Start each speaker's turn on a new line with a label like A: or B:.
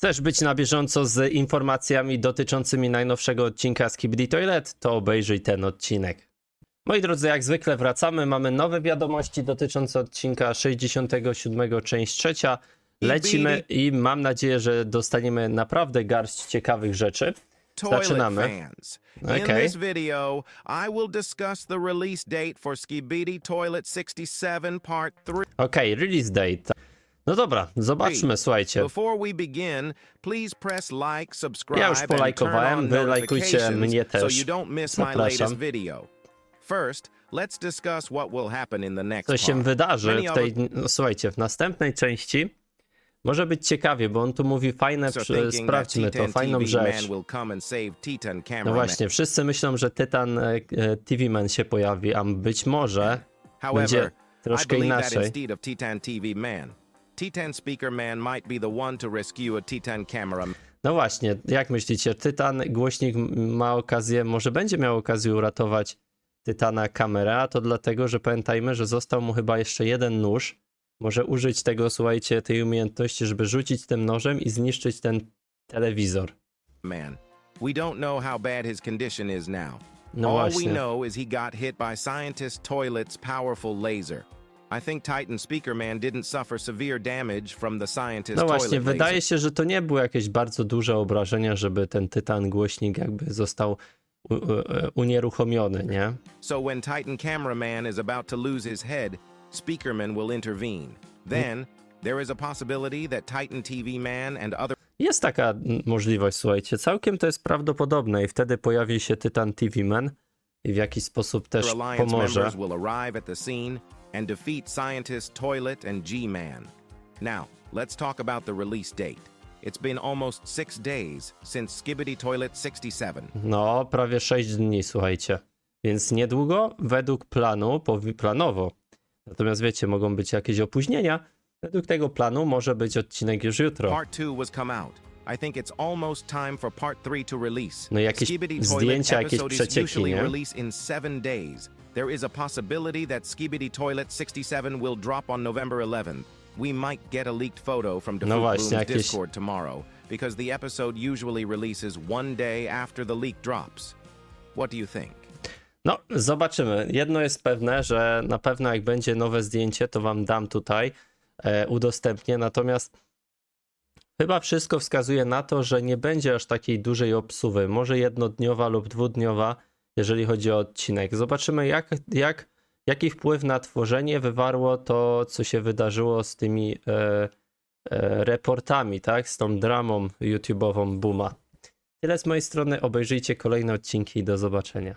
A: Chcesz być na bieżąco z informacjami dotyczącymi najnowszego odcinka z Kibidi Toilet? To obejrzyj ten odcinek. Moi drodzy, jak zwykle wracamy. Mamy nowe wiadomości dotyczące odcinka 67, część trzecia. Lecimy i mam nadzieję, że dostaniemy naprawdę garść ciekawych rzeczy. Zaczynamy.
B: fans. In
A: Okay.
B: this video, I will discuss the release date for Skibidi Toilet 67 Part 3.
A: Okej, release date. No dobra, zobaczmy, słuchajcie. Ja już polajkowałem, wy lajkujcie mnie też. Zapraszam. Co się wydarzy w tej, no, słuchajcie, w następnej części może być ciekawie, bo on tu mówi fajne, sprawdźmy to,
B: T10
A: fajną rzecz.
B: Man will come and save T10
A: No właśnie, wszyscy myślą, że Tytan e, e, TV Man się pojawi, a być może będzie troszkę inaczej.
B: Instead of T10 TV Man, T10 Speaker Man might be the one to rescue a T10 camera.
A: No właśnie, jak myślicie, Tytan głośnik ma okazję, może będzie miał okazję uratować Tytana kamerę, a to dlatego, że pamiętajmy, że został mu chyba jeszcze jeden nóż. Może użyć tego, słuchajcie, tej umiejętności, żeby rzucić tym nożem i zniszczyć ten telewizor.
B: Man, we don't know how bad his condition is now.
A: No
B: All we
A: właśnie.
B: know is he got hit by scientist Toilet's powerful laser. I think Titan Speaker Man didn't suffer severe damage from the scientist
A: No właśnie,
B: toilet
A: wydaje
B: laser.
A: się, że to nie były jakieś bardzo duże obrażenia, żeby ten Tytan głośnik jakby został u- u- unieruchomiony, nie?
B: So when Titan Cameraman is about to lose his head, Speakerman will intervene. Then there is a possibility that Titan TV Man and other
A: Jest taka mm, możliwość, słuchajcie, całkiem to jest prawdopodobne i wtedy pojawi się Tytan TV Man i w jakiś sposób też
B: Alliance
A: pomoże.
B: members will arrive at the scene and defeat scientist Toilet and G-Man. Now, let's talk about the release date. It's been almost six days since Skibbity Toilet 67.
A: No, prawie 6 dni, słuchajcie. Więc niedługo, według planu, planowo. Natomiast wiecie, mogą być jakieś opóźnienia. Według tego planu może być odcinek już jutro.
B: Part 2 was come out. I think it's almost time for part 3 to release.
A: No jakieś zdjęcia, jakieś przecieki, nie?
B: released in seven days. There is a possibility that Skibidi Toilet 67 will drop on November 11th. We might get a leaked photo from
A: No właśnie, jakieś-
B: Discord tomorrow, because the episode usually releases one day after the leak drops. What do you think?
A: No, zobaczymy. Jedno jest pewne, że na pewno jak będzie nowe zdjęcie, to wam dam tutaj, e, udostępnię. Natomiast chyba wszystko wskazuje na to, że nie będzie aż takiej dużej obsuwy. Może jednodniowa lub dwudniowa, jeżeli chodzi o odcinek. Zobaczymy, jak, jak, jaki wpływ na tworzenie wywarło to, co się wydarzyło z tymi e, e, reportami, tak? Z tą dramą YouTube'ową Buma. Tyle z mojej strony. Obejrzyjcie kolejne odcinki i do zobaczenia.